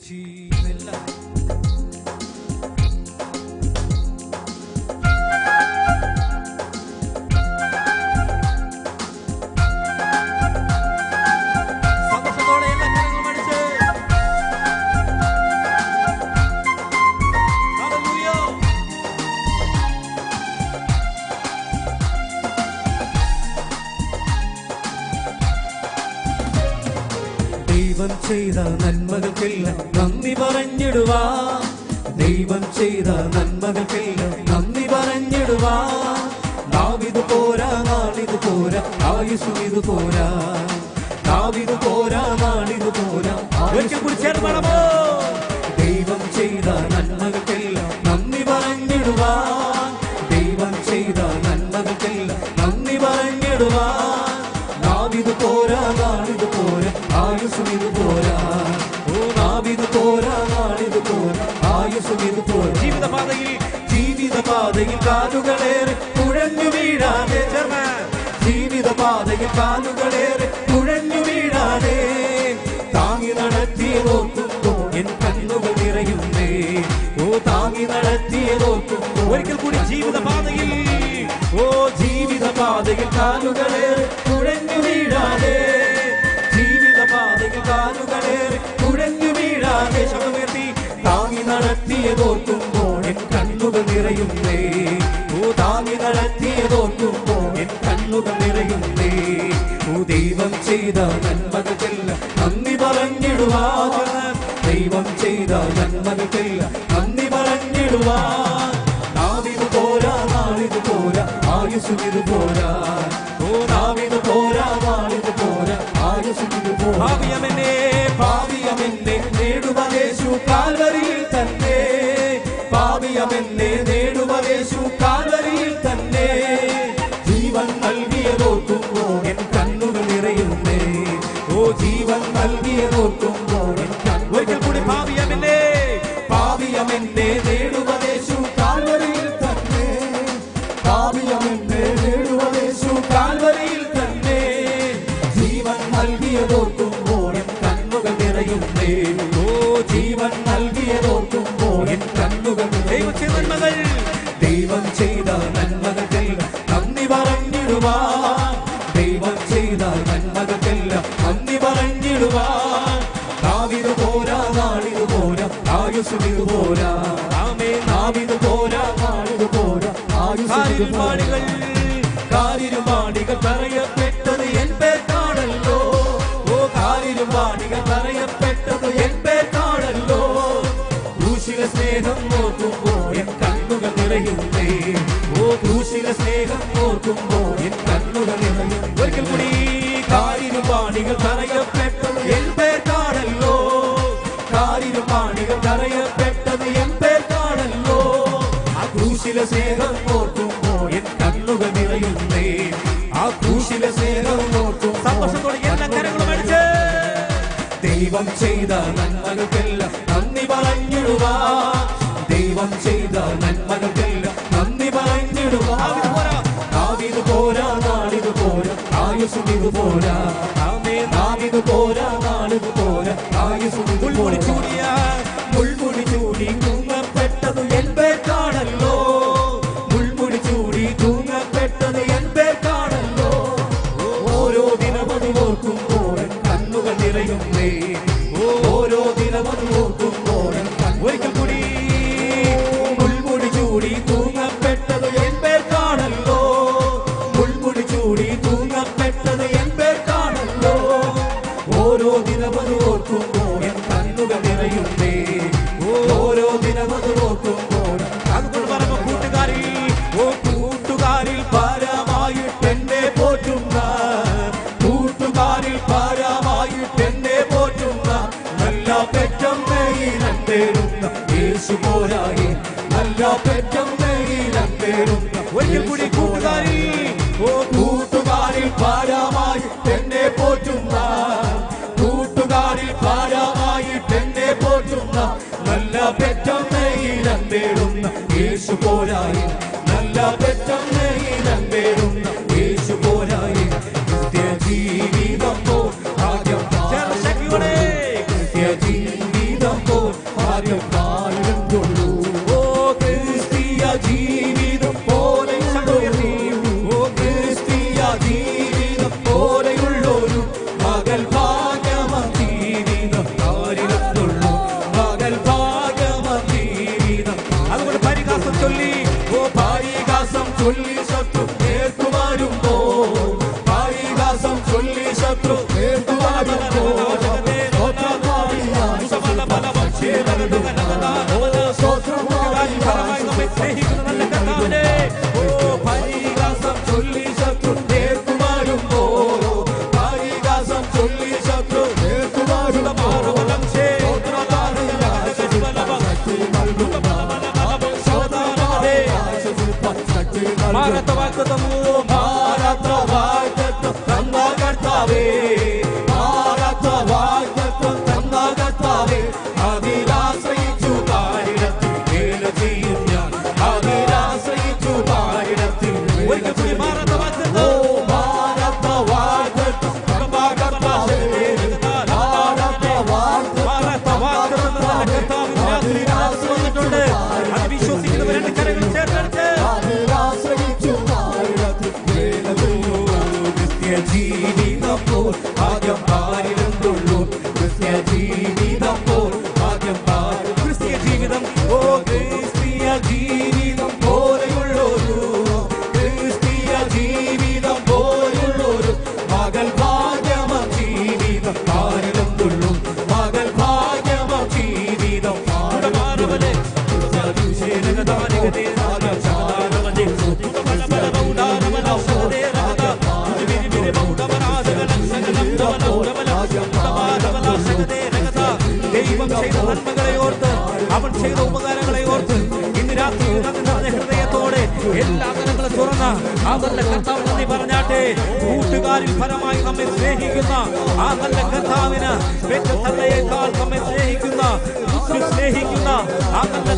ജീവല്ല സന്തോഷത്തോടെ ചെയ്ത നന്മകൾക്കെല്ലാം നന്ദി പറഞ്ഞിടുവാ. ദൈവം ചെയ്ത നന്മകൾക്കെല്ലാം നന്ദി പറഞ്ഞിടുവാ. നാവിത് പോരാ നാളിത് പോരാ ആയുസ് ഇത് പോരാ. നാവിത് പോരാ നാളിത് പോരാ ഒരിക്കൽ കൂടി ഇത് പോരാ. ഓ നാവിത് പോരാ നാളിത് പോരാ. ആയുസും ഇത് പോരാ. ജീവിതപാതയിൽ ജീവിതപാതയിൽ കാലുകളേറെ കുഴഞ്ഞു വീഴാതെ ജീവിതപാതയിൽ കാലുകളേറെ കുഴഞ്ഞു വീഴാതെ. താങ്ങി നടത്തിയതോർക്കുമ്പോ എൻ കണ്ണുകൾ നിറയുന്നേ. ഓ താങ്ങി നടത്തിയതോർക്കുമ്പോ ഒരിക്കൽ കൂടി ജീവിതപാതയിൽ ഓ ജീവിതപാതയിൽ കാലുകളേറെ കുഴഞ്ഞു നിറയുന്നേ. താങ്ങി നടത്തിയതോർക്കുമ്പോൾ എൻ കണ്ണുകൾ നിറയുന്നേ. ദൈവം ചെയ്ത നന്മകൾക്കെല്ലാം നന്ദി പറഞ്ഞിടുവാ ദൈവം ചെയ്ത നന്മകൾക്കെല്ലാം നന്ദി പറഞ്ഞിടുവാ നാവിത് പോരാ നാളിത് പോരാ ആയുസും പോരാ. ഓ നാവിത് പോരാ നാളിത് പോരാ ആയുസും പോരാ. പോരാ നൽകിയതോർക്കുമ്പോൾ എൻ കണ്ണുകൾ ഒരിക്കൽ കൂടി ഭാവിയമെന്നെ ഭാവിയമെന്നെ നേടുവദേശു കാൽവരിയിൽ തന്നെ. ഭാവിയമെന്നെ നേടുവദേശു കാൽവരിയിൽ തന്നെ. ജീവൻ നൽകിയതോർക്കുമ്പോൾ ആയുസ് പോരാ. ആമേ നാവിത് പോരാ. നാളിത് പോരാ. ആയുസ് പോരാ കാരിരുമാണികൾ സ്നേഹം ഓർക്കുമ്പോൾ എൻ കണ്ണുകൾ നിറയുന്നേ. ആ ക്രൂശിലെ സ്നേഹം ഓർക്കും. സന്തോഷത്തോടെ എല്ലാ കരങ്ങളും അടിച്ച്. ദൈവം ചെയ്ത നന്മകൾക്കെല്ലാം നന്ദി പറഞ്ഞിടുക ദൈവം ചെയ്ത നന്മകൾക്കെല്ലാം നന്ദി പറഞ്ഞിടുക നാവിത് പോരാ. നാളിത് പോരാ. ആയുസും ഇത് പോരാ. നാവിത് പോരാ നാളിത് പോരാ. ആയുസും ഇത് മുൾമുടി നല്ല പെറ്റമ്മയിലെന്തേരുന്ന ഒരിക്കൽ കൂടി കൂട്ടുകാരി ഓ കൂട്ടുകാരിൽ ഭാരമായി എന്നെ പോറ്റുന്ന. കൂട്ടുകാരിൽ ഭാരമായി എന്നെ പോറ്റുന്ന. നല്ല പെറ്റമ്മയിലെന്തേടുന്ന യേശു പോരായി. നല്ല പെറ്റമ്മയിലെന്തേടുന്ന சொல்லி சத்ரு நேர்த்து வாரும்போ காளிதாசம் சொல்லி சத்ரு நேர்த்து வாரும்போ சோத்ரமாடியா சமல பல భారత వాగ్దము భారత వాగ్దత్వం గంగా కర్తావే ക്രിസ്തീയ ജീവിതം പോലെയുള്ളൊരു ക്രിസ്തീയ ജീവിതം പോലെയുള്ളൊരു മകൾ ഭാഗ്യമ ജീവിതം പാരിലും കൊള്ളൂ മകൾ ഭാഗ്യമ ജീവിതം പാടുമാറവനെ ദൈവം ചെയ്ത നന്മകളെ ഓർത്ത് അവൻ ചെയ്ത ഉപകാരങ്ങളെ ഓർത്ത് ഇന്ന് രാത്രി ഹൃദയത്തോടെ എല്ലാ കരങ്ങളും തുറന്ന അവരുടെ കർത്താവ് നന്ദി പറഞ്ഞാട്ടെ. കൂട്ടുകാരിൽ ഫലമായി നമ്മെ സ്നേഹിക്കുന്ന ആ നല്ല കർത്താവിന് സ്നേഹിക്കുന്ന സ്നേഹിക്കുന്ന ആ നല്ല